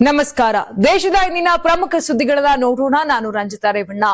ನಮಸ್ಕಾರ. ದೇಶದ ಇಂದಿನ ಪ್ರಮುಖ ಸುದ್ದಿಗಳನ್ನ ನೋಡೋಣ. ನಾನು ರಂಜಿತಾ ರೇವಣ್ಣ.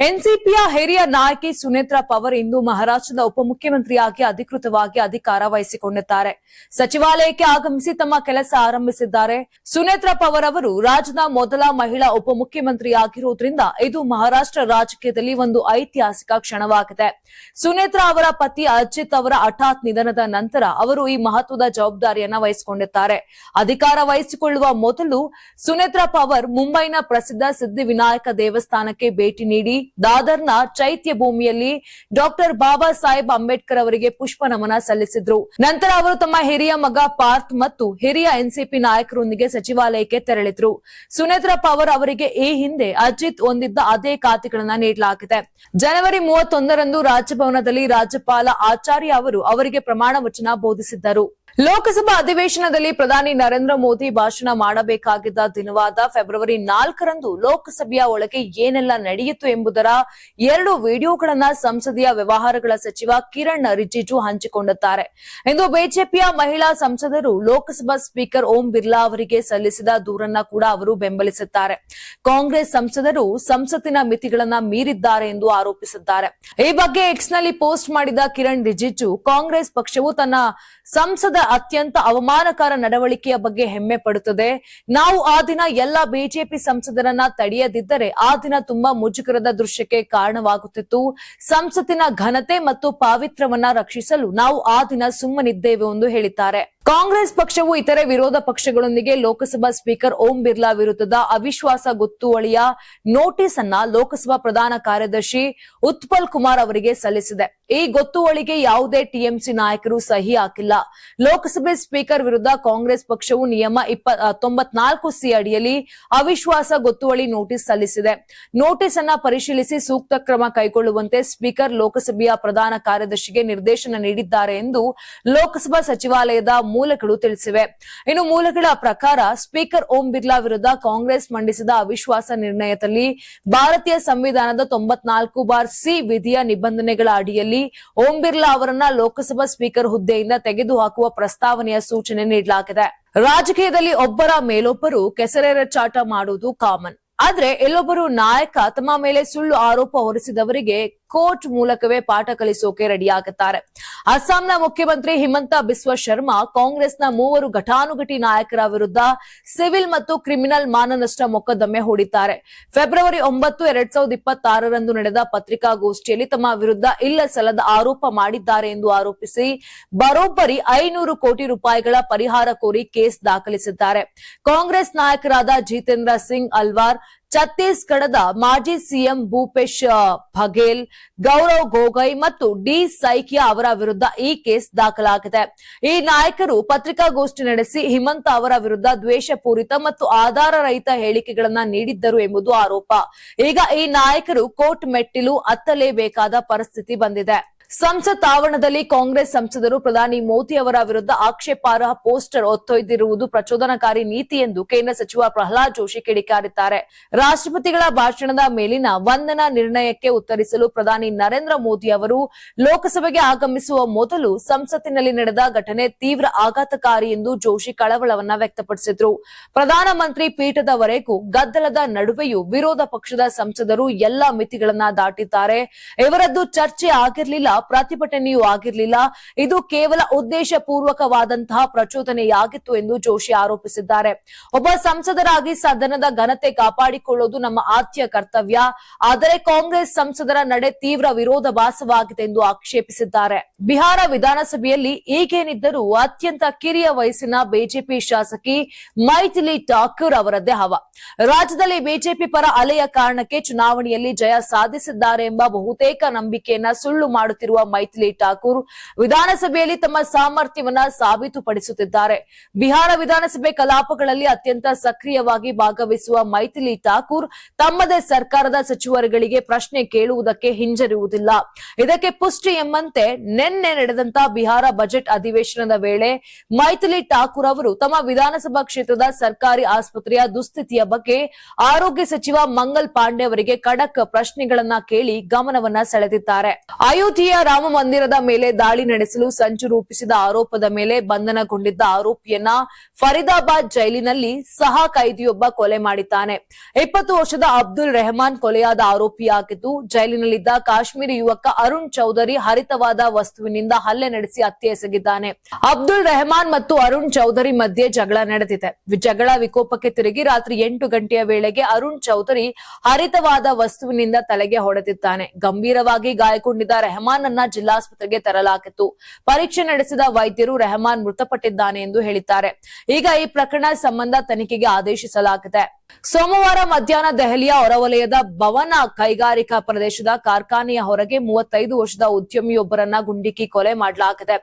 ಎನ್ಸಿಪಿಯ ಹಿರಿಯ ನಾಯಕಿ ಸುನೇತ್ರ ಪವರ್ ಇಂದು ಮಹಾರಾಷ್ಟ್ರದ ಉಪಮುಖ್ಯಮಂತ್ರಿಯಾಗಿ ಅಧಿಕೃತವಾಗಿ ಅಧಿಕಾರ ವಹಿಸಿಕೊಂಡಿದ್ದಾರೆ. ಸಚಿವಾಲಯಕ್ಕೆ ಆಗಮಿಸಿ ತಮ್ಮ ಕೆಲಸ ಆರಂಭಿಸಿದ್ದಾರೆ. ಸುನೇತ್ರ ಪವರ್ ಅವರು ರಾಜ್ಯದ ಮೊದಲ ಮಹಿಳಾ ಉಪಮುಖ್ಯಮಂತ್ರಿಯಾಗಿರುವುದರಿಂದ ಇದು ಮಹಾರಾಷ್ಟ್ರ ರಾಜಕೀಯದಲ್ಲಿ ಒಂದು ಐತಿಹಾಸಿಕ ಕ್ಷಣವಾಗಿದೆ. ಸುನೇತ್ರ ಅವರ ಪತಿ ಅಜಿತ್ ಅವರ ಹಠಾತ್ ನಿಧನದ ನಂತರ ಅವರು ಈ ಮಹತ್ವದ ಜವಾಬ್ದಾರಿಯನ್ನ ವಹಿಸಿಕೊಂಡಿದ್ದಾರೆ. ಅಧಿಕಾರ ವಹಿಸಿಕೊಳ್ಳುವ ಮೊದಲು ಸುನೇತ್ರ ಪವರ್ ಮುಂಬೈನ ಪ್ರಸಿದ್ಧ ಸಿದ್ಧಿವಿನಾಯಕ ದೇವಸ್ಥಾನಕ್ಕೆ ಭೇಟಿ ನೀಡಿ ದಾದರ್ನ ಚೈತ್ಯ ಭೂಮಿಯಲ್ಲಿ ಡಾಕ್ಟರ್ ಬಾಬಾ ಸಾಹೇಬ್ ಅಂಬೇಡ್ಕರ್ ಅವರಿಗೆ ಪುಷ್ಪ ನಮನ ಸಲ್ಲಿಸಿದ್ರು. ನಂತರ ಅವರು ತಮ್ಮ ಹಿರಿಯ ಮಗ ಪಾರ್ಥ್ ಮತ್ತು ಹಿರಿಯ ಎನ್ಸಿಪಿ ನಾಯಕರೊಂದಿಗೆ ಸಚಿವಾಲಯಕ್ಕೆ ತೆರಳಿದ್ರು. ಸುನೇತ್ರ ಪವರ್ ಅವರಿಗೆ ಈ ಹಿಂದೆ ಅಜಿತ್ ಹೊಂದಿದ್ದ ಅದೇ ಖಾತೆಗಳನ್ನ ನೀಡಲಾಗಿದೆ. ಜನವರಿ ಮೂವತ್ತೊಂದರಂದು ರಾಜಭವನದಲ್ಲಿ ರಾಜ್ಯಪಾಲ ಆಚಾರ್ಯ ಅವರು ಅವರಿಗೆ ಪ್ರಮಾಣ ವಚನ ಬೋಧಿಸಿದ್ದರು. ಲೋಕಸಭಾ ಅಧಿವೇಶನದಲ್ಲಿ ಪ್ರಧಾನಿ ನರೇಂದ್ರ ಮೋದಿ ಭಾಷಣ ಮಾಡಬೇಕಾಗಿದ್ದ ದಿನವಾದ ಫೆಬ್ರವರಿ ನಾಲ್ಕರಂದು ಲೋಕಸಭೆಯ ಒಳಗೆ ಏನೆಲ್ಲ ನಡೆಯಿತು ಎಂಬುದರ ಎರಡು ವಿಡಿಯೋಗಳನ್ನ ಸಂಸದೀಯ ವ್ಯವಹಾರಗಳ ಸಚಿವ ಕಿರಣ್ ರಿಜಿಜು ಹಂಚಿಕೊಂಡಿದ್ದಾರೆ. ಇಂದು ಬಿಜೆಪಿಯ ಮಹಿಳಾ ಸಂಸದರು ಲೋಕಸಭಾ ಸ್ಪೀಕರ್ ಓಂ ಬಿರ್ಲಾ ಅವರಿಗೆ ಸಲ್ಲಿಸಿದ ದೂರನ್ನ ಕೂಡ ಅವರು ಬೆಂಬಲಿಸುತ್ತಾರೆ ಕಾಂಗ್ರೆಸ್ ಸಂಸದರು ಸಂಸತ್ತಿನ ಮಿತಿಗಳನ್ನ ಮೀರಿದ್ದಾರೆ ಎಂದು ಆರೋಪಿಸಿದ್ದಾರೆ. ಈ ಬಗ್ಗೆ ಎಕ್ಸ್ನಲ್ಲಿ ಪೋಸ್ಟ್ ಮಾಡಿದ ಕಿರಣ್ ರಿಜಿಜು, ಕಾಂಗ್ರೆಸ್ ಪಕ್ಷವು ತನ್ನ ಸಂಸದ ಅತ್ಯಂತ ಅವಮಾನಕರ ನಡವಳಿಕೆಯ ಬಗ್ಗೆ ಹೆಮ್ಮೆ ಪಡುತ್ತದೆ. ನಾವು ಆ ದಿನ ಎಲ್ಲ ಬಿಜೆಪಿ ಸಂಸದರನ್ನ ತಡೆಯದಿದ್ದರೆ ಆ ದಿನ ತುಂಬಾ ಮುಜುಗರದ ದೃಶ್ಯಕ್ಕೆ ಕಾರಣವಾಗುತ್ತಿತ್ತು. ಸಂಸತ್ತಿನ ಘನತೆ ಮತ್ತು ಪಾವಿತ್ರ್ಯವನ್ನ ರಕ್ಷಿಸಲು ನಾವು ಆ ದಿನ ಸುಮ್ಮನಿದ್ದೇವೆ ಎಂದು ಹೇಳಿದ್ದಾರೆ. ಕಾಂಗ್ರೆಸ್ ಪಕ್ಷವು ಇತರೆ ವಿರೋಧ ಪಕ್ಷಗಳೊಂದಿಗೆ ಲೋಕಸಭಾ ಸ್ಪೀಕರ್ ಓಂ ಬಿರ್ಲಾ ವಿರುದ್ಧದ ಅವಿಶ್ವಾಸ ಗೊತ್ತುವಳಿಯ ನೋಟಿಸ್ ಅನ್ನ ಲೋಕಸಭಾ ಪ್ರಧಾನ ಕಾರ್ಯದರ್ಶಿ ಉತ್ಪಲ್ ಕುಮಾರ್ ಅವರಿಗೆ ಸಲ್ಲಿಸಿದೆ. ಈ ಗೊತ್ತುವಳಿಗೆ ಯಾವುದೇ ಟಿಎಂಸಿ ನಾಯಕರು ಸಹಿ ಹಾಕಿಲ್ಲ. ಲೋಕಸಭೆ ಸ್ಪೀಕರ್ ವಿರುದ್ಧ ಕಾಂಗ್ರೆಸ್ ಪಕ್ಷವು ನಿಯಮ ಇಪ್ಪ ತೊಂಬತ್ನಾಲ್ಕು ಸಿ ಅಡಿಯಲ್ಲಿ ಅವಿಶ್ವಾಸ ಗೊತ್ತುವಳಿ ನೋಟಿಸ್ ಸಲ್ಲಿಸಿದೆ. ನೋಟಿಸ್ ಅನ್ನ ಪರಿಶೀಲಿಸಿ ಸೂಕ್ತ ಕ್ರಮ ಕೈಗೊಳ್ಳುವಂತೆ ಸ್ಪೀಕರ್ ಲೋಕಸಭೆಯ ಪ್ರಧಾನ ಕಾರ್ಯದರ್ಶಿಗೆ ನಿರ್ದೇಶನ ನೀಡಿದ್ದಾರೆ ಎಂದು ಲೋಕಸಭಾ ಸಚಿವಾಲಯದ ಮೂಲಗಳು ತಿಳಿಸಿವೆ. ಇನ್ನು ಮೂಲಗಳ ಪ್ರಕಾರ ಸ್ಪೀಕರ್ ಓಂ ಬಿರ್ಲಾ ವಿರುದ್ಧ ಕಾಂಗ್ರೆಸ್ ಮಂಡಿಸಿದ ಅವಿಶ್ವಾಸ ನಿರ್ಣಯದಲ್ಲಿ ಭಾರತೀಯ ಸಂವಿಧಾನದ ತೊಂಬತ್ನಾಲ್ಕು ಬಾರ್ ಸಿ ವಿಧಿಯ ನಿಬಂಧನೆಗಳ ಅಡಿಯಲ್ಲಿ ಓಂ ಬಿರ್ಲಾ ಅವರನ್ನ ಲೋಕಸಭಾ ಸ್ಪೀಕರ್ ಹುದ್ದೆಯಿಂದ ತೆಗೆದುಹಾಕುವ ಪ್ರಸ್ತಾವನೆಯ ಸೂಚನೆ ನೀಡಲಾಗಿದೆ. ರಾಜಕೀಯದಲ್ಲಿ ಒಬ್ಬರ ಮೇಲೊಬ್ಬರು ಕೆಸರೆರ ಚಾಟ ಮಾಡುವುದು ಕಾಮನ್. ಆದ್ರೆ ಎಲ್ಲೊಬ್ಬರು ನಾಯಕ, ತಮ್ಮ ಮೇಲೆ ಸುಳ್ಳು ಆರೋಪ ಹೊರಿಸಿದವರಿಗೆ ಕೋರ್ಟ್ ಮೂಲಕವೇ ಪಾಠ ಕಲಿಸೋಕೆ ರೆಡಿಯಾಗುತ್ತಾರೆ. ಅಸ್ಸಾಂನ ಮುಖ್ಯಮಂತ್ರಿ ಹಿಮಂತ ಬಿಸ್ವ ಶರ್ಮಾ ಕಾಂಗ್ರೆಸ್ನ ಮೂವರು ಘಟಾನುಘಟಿ ನಾಯಕರ ವಿರುದ್ಧ ಸಿವಿಲ್ ಮತ್ತು ಕ್ರಿಮಿನಲ್ ಮಾನನಷ್ಟ ಮೊಕದ್ದಮೆ ಹೂಡಿದ್ದಾರೆ. ಫೆಬ್ರವರಿ ಒಂಬತ್ತು, ಎರಡ್ ಸಾವಿರದ ಇಪ್ಪತ್ತಾರರಂದು ನಡೆದ ಪತ್ರಿಕಾಗೋಷ್ಠಿಯಲ್ಲಿ ತಮ್ಮ ವಿರುದ್ಧ ಇಲ್ಲ ಸಲ್ಲದ ಆರೋಪ ಮಾಡಿದ್ದಾರೆ ಎಂದು ಆರೋಪಿಸಿ ಬರೋಬ್ಬರಿ ಐನೂರು ಕೋಟಿ ರೂಪಾಯಿಗಳ ಪರಿಹಾರ ಕೋರಿ ಕೇಸ್ ದಾಖಲಿಸಿದ್ದಾರೆ. ಕಾಂಗ್ರೆಸ್ ನಾಯಕರಾದ ಜಿತೇಂದ್ರ ಸಿಂಗ್ ಅಲ್ವಾರ್ ಛತ್ತೀಸ್ಗಢದ ಮಾಜಿ ಸಿಎಂ ಭೂಪೇಶ್ ಬಘೇಲ್, ಗೌರವ್ ಗೊಗೊಯ್ ಮತ್ತು ಡಿ ಸೈಕಿಯಾ ಅವರ ವಿರುದ್ಧ ಈ ಕೇಸ್ ದಾಖಲಾಗಿದೆ. ಈ ನಾಯಕರು ಪತ್ರಿಕಾಗೋಷ್ಠಿ ನಡೆಸಿ ಹಿಮಂತ ಅವರ ವಿರುದ್ಧ ದ್ವೇಷಪೂರಿತ ಮತ್ತು ಆಧಾರರಹಿತ ಹೇಳಿಕೆಗಳನ್ನ ನೀಡಿದ್ದರು ಎಂಬುದು ಆರೋಪ. ಈಗ ಈ ನಾಯಕರು ಕೋರ್ಟ್ ಮೆಟ್ಟಿಲು ಅತ್ತಲೇಬೇಕಾದ ಪರಿಸ್ಥಿತಿ ಬಂದಿದೆ. ಸಂಸತ್ ಆವರಣದಲ್ಲಿ ಕಾಂಗ್ರೆಸ್ ಸಂಸದರು ಪ್ರಧಾನಿ ಮೋದಿ ಅವರ ವಿರುದ್ಧ ಆಕ್ಷೇಪಾರ್ಹ ಪೋಸ್ಟರ್ ಒತ್ತೊಯ್ದಿರುವುದು ಪ್ರಚೋದನಕಾರಿ ನೀತಿ ಎಂದು ಕೇಂದ್ರ ಸಚಿವ ಪ್ರಹ್ಲಾದ್ ಜೋಶಿ ಕಿಡಿಕಾರಿದ್ದಾರೆ. ರಾಷ್ಟ್ರಪತಿಗಳ ಭಾಷಣದ ಮೇಲಿನ ವಂದನಾ ನಿರ್ಣಯಕ್ಕೆ ಉತ್ತರಿಸಲು ಪ್ರಧಾನಿ ನರೇಂದ್ರ ಮೋದಿ ಅವರು ಲೋಕಸಭೆಗೆ ಆಗಮಿಸುವ ಮೊದಲು ಸಂಸತ್ತಿನಲ್ಲಿ ನಡೆದ ಘಟನೆ ತೀವ್ರ ಆಘಾತಕಾರಿ ಎಂದು ಜೋಶಿ ಕಳವಳವನ್ನ ವ್ಯಕ್ತಪಡಿಸಿದ್ರು. ಪ್ರಧಾನಮಂತ್ರಿ ಪೀಠದವರೆಗೂ ಗದ್ದಲದ ನಡುವೆಯೂ ವಿರೋಧ ಪಕ್ಷದ ಸಂಸದರು ಎಲ್ಲಾ ಮಿತಿಗಳನ್ನ ದಾಟಿದ್ದಾರೆ. ಇವರದ್ದು ಚರ್ಚೆ ಆಗಿರಲಿಲ್ಲ ಪ್ರತಿಭಟನೆಯೂ ಆಗಿರಲಿಲ್ಲ. ಇದು ಕೇವಲ ಉದ್ದೇಶ ಪೂರ್ವಕವಾದಂತಹ ಪ್ರಚೋದನೆಯಾಗಿತ್ತು ಎಂದು ಜೋಶಿ ಆರೋಪಿಸಿದ್ದಾರೆ. ಒಬ್ಬ ಸಂಸದರಾಗಿ ಸದನದ ಘನತೆ ಕಾಪಾಡಿಕೊಳ್ಳುವುದು ನಮ್ಮ ಆದ್ಯ ಕರ್ತವ್ಯ. ಆದರೆ ಕಾಂಗ್ರೆಸ್ ಸಂಸದರ ನಡೆ ತೀವ್ರ ವಿರೋಧಾಭಾಸವಾಗಿದೆ ಎಂದು ಆಕ್ಷೇಪಿಸಿದ್ದಾರೆ. ಬಿಹಾರ ವಿಧಾನಸಭೆಯಲ್ಲಿ ಈಗೇನಿದ್ದರೂ ಅತ್ಯಂತ ಕಿರಿಯ ವಯಸ್ಸಿನ ಬಿಜೆಪಿ ಶಾಸಕಿ ಮೈಥಿಲಿ ಠಾಕೂರ್ ಅವರದ್ದೇ ಹವ. ರಾಜ್ಯದಲ್ಲಿ ಬಿಜೆಪಿ ಪರ ಅಲೆಯ ಕಾರಣಕ್ಕೆ ಚುನಾವಣೆಯಲ್ಲಿ ಜಯ ಸಾಧಿಸಿದ್ದಾರೆ ಎಂಬ ಬಹುತೇಕ ನಂಬಿಕೆಯನ್ನ ಸುಳ್ಳು ಮಾಡುತ್ತಿರುವ ಮೈಥಿಲಿ ಠಾಕೂರ್ ವಿಧಾನಸಭೆಯಲ್ಲಿ ತಮ್ಮ ಸಾಮರ್ಥ್ಯವನ್ನ ಸಾಬೀತುಪಡಿಸುತ್ತಿದ್ದಾರೆ. ಬಿಹಾರ ವಿಧಾನಸಭೆ ಕಲಾಪಗಳಲ್ಲಿ ಅತ್ಯಂತ ಸಕ್ರಿಯವಾಗಿ ಭಾಗವಹಿಸುವ ಮೈಥಿಲಿ ಠಾಕೂರ್ ತಮ್ಮದೇ ಸರ್ಕಾರದ ಸಚಿವರುಗಳಿಗೆ ಪ್ರಶ್ನೆ ಕೇಳುವುದಕ್ಕೆ ಹಿಂಜರಿಯುವುದಿಲ್ಲ. ಇದಕ್ಕೆ ಪುಷ್ಟಿ ಎಂಬಂತೆ ನಿನ್ನೆ ನಡೆದಂತಹ ಬಿಹಾರ ಬಜೆಟ್ ಅಧಿವೇಶನದ ವೇಳೆ ಮೈಥಿಲಿ ಠಾಕೂರ್ ಅವರು ತಮ್ಮ ವಿಧಾನಸಭಾ ಕ್ಷೇತ್ರದ ಸರ್ಕಾರಿ ಆಸ್ಪತ್ರೆಯ ದುಸ್ಥಿತಿಯ ಬಗ್ಗೆ ಆರೋಗ್ಯ ಸಚಿವ ಮಂಗಲ್ ಪಾಂಡೆ ಅವರಿಗೆ ಖಡಕ್ ಪ್ರಶ್ನೆಗಳನ್ನ ಕೇಳಿ ಗಮನವನ್ನ ಸೆಳೆದಿದ್ದಾರೆ. ಅಯೋಧ್ಯೆಯ ರಾಮ ಮಂದಿರದ ಮೇಲೆ ದಾಳಿ ನಡೆಸಲು ಸಂಚು ರೂಪಿಸಿದ ಆರೋಪದ ಮೇಲೆ ಬಂಧನಗೊಂಡಿದ್ದ ಆರೋಪಿಯನ್ನ ಫರೀದಾಬಾದ್ ಜೈಲಿನಲ್ಲಿ ಸಹ ಕೈದಿಯೊಬ್ಬ ಕೊಲೆ ಮಾಡಿದ್ದಾನೆ. ಇಪ್ಪತ್ತು ವರ್ಷದ ಅಬ್ದುಲ್ ರೆಹಮಾನ್ ಕೊಲೆಯಾದ ಆರೋಪಿಯಾಗಿದ್ದು, ಜೈಲಿನಲ್ಲಿದ್ದ ಕಾಶ್ಮೀರಿ ಯುವಕ ಅರುಣ್ ಚೌಧರಿ ಹರಿತವಾದ ವಸ್ತುವಿನಿಂದ ಹಲ್ಲೆ ನಡೆಸಿ ಹತ್ಯೆ ಎಸಗಿದ್ದಾನೆ. ಅಬ್ದುಲ್ ರೆಹಮಾನ್ ಮತ್ತು ಅರುಣ್ ಚೌಧರಿ ಮಧ್ಯೆ ಜಗಳ ನಡೆದಿದೆ. ಜಗಳ ವಿಕೋಪಕ್ಕೆ ತಿರುಗಿ ರಾತ್ರಿ ಎಂಟು ಗಂಟೆಯ ವೇಳೆಗೆ ಅರುಣ್ ಚೌಧರಿ ಹರಿತವಾದ ವಸ್ತುವಿನಿಂದ ತಲೆಗೆ ಹೊಡೆದಿದ್ದಾನೆ. ಗಂಭೀರವಾಗಿ ಗಾಯಗೊಂಡಿದ್ದ ರೆಹಮಾನ್ ಅನ್ನ ಜಿಲ್ಲಾಸ್ಪತ್ರೆಗೆ ತರಲಾಗಿತ್ತು. ಪರೀಕ್ಷೆ ನಡೆಸಿದ ವೈದ್ಯರು ರೆಹಮಾನ್ ಮೃತಪಟ್ಟಿದ್ದಾನೆ ಎಂದು ಹೇಳಿದ್ದಾರೆ. ಈಗ ಈ ಪ್ರಕರಣ ಸಂಬಂಧ ತನಿಖೆಗೆ ಆದೇಶಿಸಲಾಗಿದೆ. ಸೋಮವಾರ ಮಧ್ಯಾಹ್ನ ದೆಹಲಿಯ ಹೊರವಲಯದ ಭವನ ಕೈಗಾರಿಕಾ ಪ್ರದೇಶದ ಕಾರ್ಖಾನೆಯ ಹೊರಗೆ ಮೂವತ್ತೈದು ವರ್ಷದ ಉದ್ಯಮಿಯೊಬ್ಬರನ್ನ ಗುಂಡಿಕ್ಕಿ ಕೊಲೆ ಮಾಡಲಾಗಿದೆ.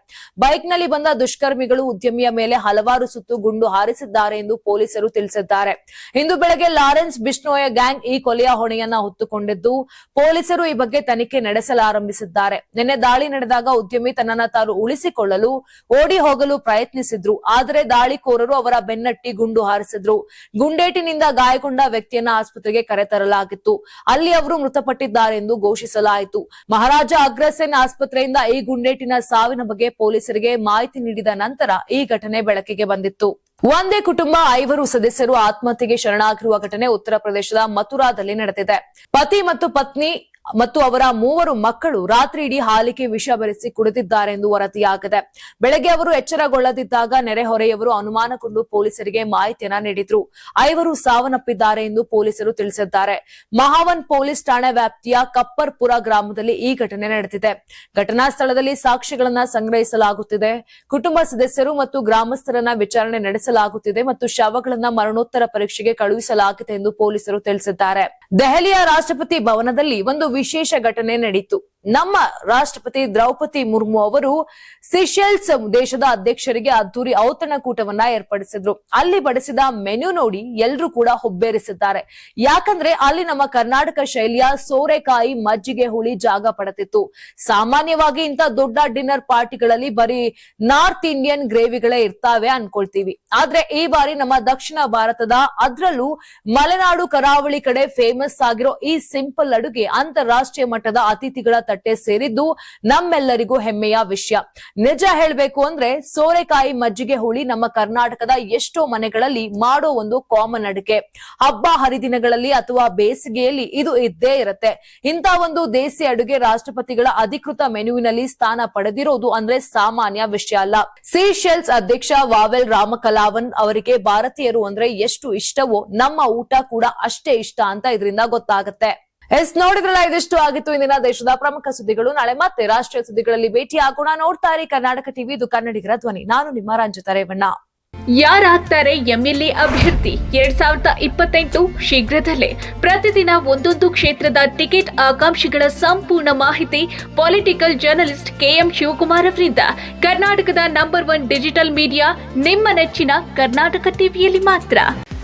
ಬೈಕ್ನಲ್ಲಿ ಬಂದ ದುಷ್ಕರ್ಮಿಗಳು ಉದ್ಯಮಿಯ ಮೇಲೆ ಹಲವಾರು ಸುತ್ತು ಗುಂಡು ಹಾರಿಸಿದ್ದಾರೆ ಎಂದು ಪೊಲೀಸರು ತಿಳಿಸಿದ್ದಾರೆ. ಇಂದು ಬೆಳಗ್ಗೆ ಲಾರೆನ್ಸ್ ಬಿಷ್ಣೋಯ ಗ್ಯಾಂಗ್ ಈ ಕೊಲೆಯ ಹೊಣೆಯನ್ನ ಹೊತ್ತುಕೊಂಡಿದ್ದು, ಪೊಲೀಸರು ಈ ಬಗ್ಗೆ ತನಿಖೆ ನಡೆಸಲಾರಂಭಿಸಿದ್ದಾರೆ. ನಿನ್ನೆ ದಾಳಿ ನಡೆದಾಗ ಉದ್ಯಮಿ ತನ್ನನ್ನ ತಾನು ಉಳಿಸಿಕೊಳ್ಳಲು ಓಡಿ ಹೋಗಲು ಪ್ರಯತ್ನಿಸಿದ್ರು, ಆದರೆ ದಾಳಿಕೋರರು ಅವರ ಬೆನ್ನಟ್ಟಿ ಗುಂಡು ಹಾರಿಸಿದ್ರು. ಗುಂಡೇಟಿನಿಂದ ಗಾಯಗೊಂಡ ವ್ಯಕ್ತಿಯನ್ನ ಆಸ್ಪತ್ರೆಗೆ ಕರೆತರಲಾಗಿತ್ತು ಅಲ್ಲಿ ಅವರು ಮೃತಪಟ್ಟಿದ್ದಾರೆ ಎಂದು ಘೋಷಿಸಲಾಯಿತು. ಮಹಾರಾಜ ಅಗ್ರಸೇನ್ ಆಸ್ಪತ್ರೆಯಿಂದ ಈ ಗುಂಡೇಟಿನ ಸಾವಿನ ಬಗ್ಗೆ ಪೊಲೀಸರಿಗೆ ಮಾಹಿತಿ ನೀಡಿದ ನಂತರ ಈ ಘಟನೆ ಬೆಳಕಿಗೆ ಬಂದಿತ್ತು. ಒಂದೇ ಕುಟುಂಬ, ಐವರು ಸದಸ್ಯರು ಆತ್ಮಹತ್ಯೆಗೆ ಶರಣಾಗಿರುವ ಘಟನೆ ಉತ್ತರ ಪ್ರದೇಶದ ಮಥುರಾದಲ್ಲಿ ನಡೆದಿದೆ. ಪತಿ ಮತ್ತು ಪತ್ನಿ ಮತ್ತು ಅವರ ಮೂವರು ಮಕ್ಕಳು ರಾತ್ರಿ ಇಡೀ ಹಾಲಿಗೆ ವಿಷ ಬೆರೆಸಿ ಕುಡಿದಿದ್ದಾರೆ ಎಂದು ವರದಿಯಾಗಿದೆ. ಬೆಳಗ್ಗೆ ಅವರು ಎಚ್ಚರಗೊಳ್ಳದಿದ್ದಾಗ ನೆರೆಹೊರೆಯವರು ಅನುಮಾನಗೊಂಡು ಪೊಲೀಸರಿಗೆ ಮಾಹಿತಿಯನ್ನ ನೀಡಿದ್ರು. ಐವರು ಸಾವನ್ನಪ್ಪಿದ್ದಾರೆ ಎಂದು ಪೊಲೀಸರು ತಿಳಿಸಿದ್ದಾರೆ. ಮಹಾವನ್ ಪೊಲೀಸ್ ಠಾಣೆ ವ್ಯಾಪ್ತಿಯ ಕಪ್ಪರ್ಪುರ ಗ್ರಾಮದಲ್ಲಿ ಈ ಘಟನೆ ನಡೆದಿದೆ. ಘಟನಾ ಸ್ಥಳದಲ್ಲಿ ಸಾಕ್ಷಿಗಳನ್ನ ಸಂಗ್ರಹಿಸಲಾಗುತ್ತಿದೆ. ಕುಟುಂಬ ಸದಸ್ಯರು ಮತ್ತು ಗ್ರಾಮಸ್ಥರನ್ನ ವಿಚಾರಣೆ ನಡೆಸಲಾಗುತ್ತಿದೆ ಮತ್ತು ಶವಗಳನ್ನ ಮರಣೋತ್ತರ ಪರೀಕ್ಷೆಗೆ ಕಳುಹಿಸಲಾಗಿದೆ ಎಂದು ಪೊಲೀಸರು ತಿಳಿಸಿದ್ದಾರೆ. ದೆಹಲಿಯ ರಾಷ್ಟ್ರಪತಿ ಭವನದಲ್ಲಿ ಒಂದು ವಿಶೇಷ ಘಟನೆ ನಡೆಯಿತು ನಮ್ಮ ರಾಷ್ಟ್ರಪತಿ ದ್ರೌಪದಿ ಮುರ್ಮು ಅವರು ಸಿಶೆಲ್ಸ್ ದೇಶದ ಅಧ್ಯಕ್ಷರಿಗೆ ಅದ್ದೂರಿ ಔತಣಕೂಟವನ್ನ ಏರ್ಪಡಿಸಿದ್ರು. ಅಲ್ಲಿ ಬಡಿಸಿದ ಮೆನು ನೋಡಿ ಎಲ್ರು ಕೂಡ ಹುಬ್ಬೇರಿಸಿದ್ದಾರೆ. ಯಾಕಂದ್ರೆ ಅಲ್ಲಿ ನಮ್ಮ ಕರ್ನಾಟಕ ಶೈಲಿಯ ಸೋರೆಕಾಯಿ ಮಜ್ಜಿಗೆ ಹುಳಿ ಜಾಗ ಪಡೆದಿತ್ತು. ಸಾಮಾನ್ಯವಾಗಿ ಇಂತ ದೊಡ್ಡ ಡಿನ್ನರ್ ಪಾರ್ಟಿಗಳಲ್ಲಿ ಬರೀ ನಾರ್ತ್ ಇಂಡಿಯನ್ ಗ್ರೇವಿಗಳೇ ಇರ್ತಾವೆ ಅನ್ಕೊಳ್ತೀವಿ. ಆದ್ರೆ ಈ ಬಾರಿ ನಮ್ಮ ದಕ್ಷಿಣ ಭಾರತದ ಅದ್ರಲ್ಲೂ ಮಲೆನಾಡು ಕರಾವಳಿ ಕಡೆ ಫೇಮಸ್ ಆಗಿರೋ ಈ ಸಿಂಪಲ್ ಅಡುಗೆ ಅಂತಾರಾಷ್ಟ್ರೀಯ ಮಟ್ಟದ ಅತಿಥಿಗಳ ತಟ್ಟೆ ಸೇರಿದ್ದು ನಮ್ಮೆಲ್ಲರಿಗೂ ಹೆಮ್ಮೆಯ ವಿಷಯ. ನಿಜ ಹೇಳಬೇಕು ಅಂದ್ರೆ ಸೋರೆಕಾಯಿ ಮಜ್ಜಿಗೆ ಹುಳಿ ನಮ್ಮ ಕರ್ನಾಟಕದ ಎಷ್ಟೋ ಮನೆಗಳಲ್ಲಿ ಮಾಡೋ ಒಂದು ಕಾಮನ್ ಅಡುಗೆ ಹಬ್ಬ ಹರಿದಿನಗಳಲ್ಲಿ ಅಥವಾ ಬೇಸಿಗೆಯಲ್ಲಿ ಇದು ಇದ್ದೇ ಇರುತ್ತೆ. ಇಂಥ ಒಂದು ದೇಸಿ ಅಡುಗೆ ರಾಷ್ಟ್ರಪತಿಗಳ ಅಧಿಕೃತ ಮೆನುವಿನಲ್ಲಿ ಸ್ಥಾನ ಪಡೆದಿರೋದು ಅಂದ್ರೆ ಸಾಮಾನ್ಯ ವಿಷಯ ಅಲ್ಲ. ಸೀಶೆಲ್ಸ್ ಅಧ್ಯಕ್ಷ ವಾವೆಲ್ ರಾಮಕಲಾವನ್ ಅವರಿಗೆ ಭಾರತೀಯರು ಅಂದ್ರೆ ಎಷ್ಟು ಇಷ್ಟವೋ ನಮ್ಮ ಊಟ ಕೂಡ ಅಷ್ಟೇ ಇಷ್ಟ ಅಂತ ಇದರಿಂದ ಗೊತ್ತಾಗುತ್ತೆ. ಎಸ್, ನೋಡಿದ್ರಲ್ಲ, ಇದಿಷ್ಟು ಆಗಿತ್ತು ಇಂದಿನ ದೇಶದ ಪ್ರಮುಖ ಸುದ್ದಿಗಳು. ನಾಳೆ ಮತ್ತೆ ರಾಷ್ಟ್ರೀಯ ಸುದ್ದಿಗಳಲ್ಲಿ ಭೇಟಿ ಆಗೋಣ ನೋಡ್ತಾರೆ ಕರ್ನಾಟಕ ಟಿವಿ, ಇದು ಕನ್ನಡಿಗರ ಧ್ವನಿ. ನಾನು ನಿಮ್ಮ ರಂಜಿತ ರೇವಣ್ಣ ಯಾರಾಗ್ತಾರೆ ಎಂಎಲ್ಎ ಅಭ್ಯರ್ಥಿ? ಎರಡ್ ಸಾವಿರದ ಇಪ್ಪತ್ತೆಂಟು ಶೀಘ್ರದಲ್ಲೇ. ಪ್ರತಿದಿನ ಒಂದೊಂದು ಕ್ಷೇತ್ರದ ಟಿಕೆಟ್ ಆಕಾಂಕ್ಷಿಗಳ ಸಂಪೂರ್ಣ ಮಾಹಿತಿ ಪೊಲಿಟಿಕಲ್ ಜರ್ನಲಿಸ್ಟ್ ಕೆಎಂ ಶಿವಕುಮಾರ್ ಅವರಿಂದ. ಕರ್ನಾಟಕದ ನಂಬರ್ ಒನ್ ಡಿಜಿಟಲ್ ಮೀಡಿಯಾ, ನಿಮ್ಮ ನೆಚ್ಚಿನ ಕರ್ನಾಟಕ ಟಿವಿಯಲ್ಲಿ ಮಾತ್ರ.